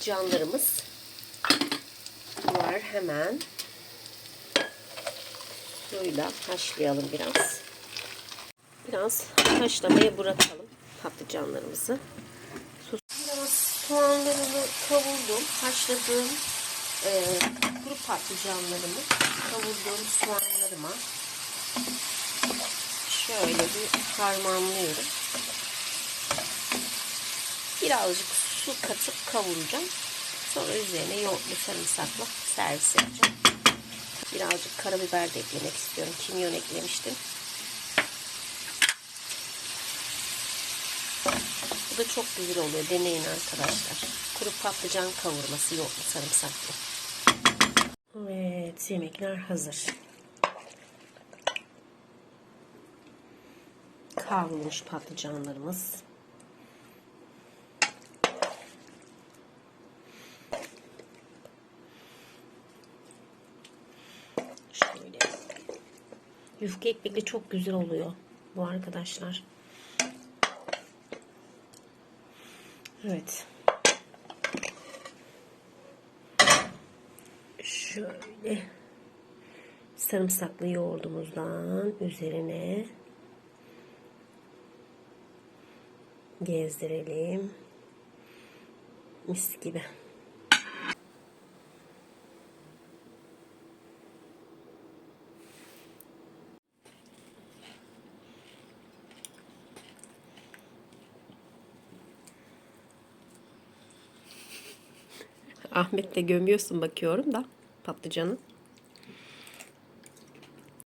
patlıcanlarımız var hemen. Suyla haşlayalım biraz. Biraz haşlamaya bırakalım patlıcanlarımızı. Sus- Biraz soğanlarını kavurdum. Haşladığım e, kuru patlıcanlarımı kavurduğum soğanlarıma şöyle bir harmanlıyorum. Birazcık su katıp kavuracağım. Sonra üzerine yoğurtlu sarımsakla servis edeceğim. Birazcık karabiber de eklemek istiyorum. Kimyon eklemiştim. Bu da çok güzel oluyor. Deneyin arkadaşlar. Kuru patlıcan kavurması yoğurtlu sarımsaklı. Evet yemekler hazır. Kavrulmuş patlıcanlarımız. Şöyle. Yufka ekmekle çok güzel oluyor bu arkadaşlar. Evet. Şöyle sarımsaklı yoğurdumuzdan üzerine gezdirelim. Mis gibi. Ahmet de gömüyorsun bakıyorum da patlıcanı.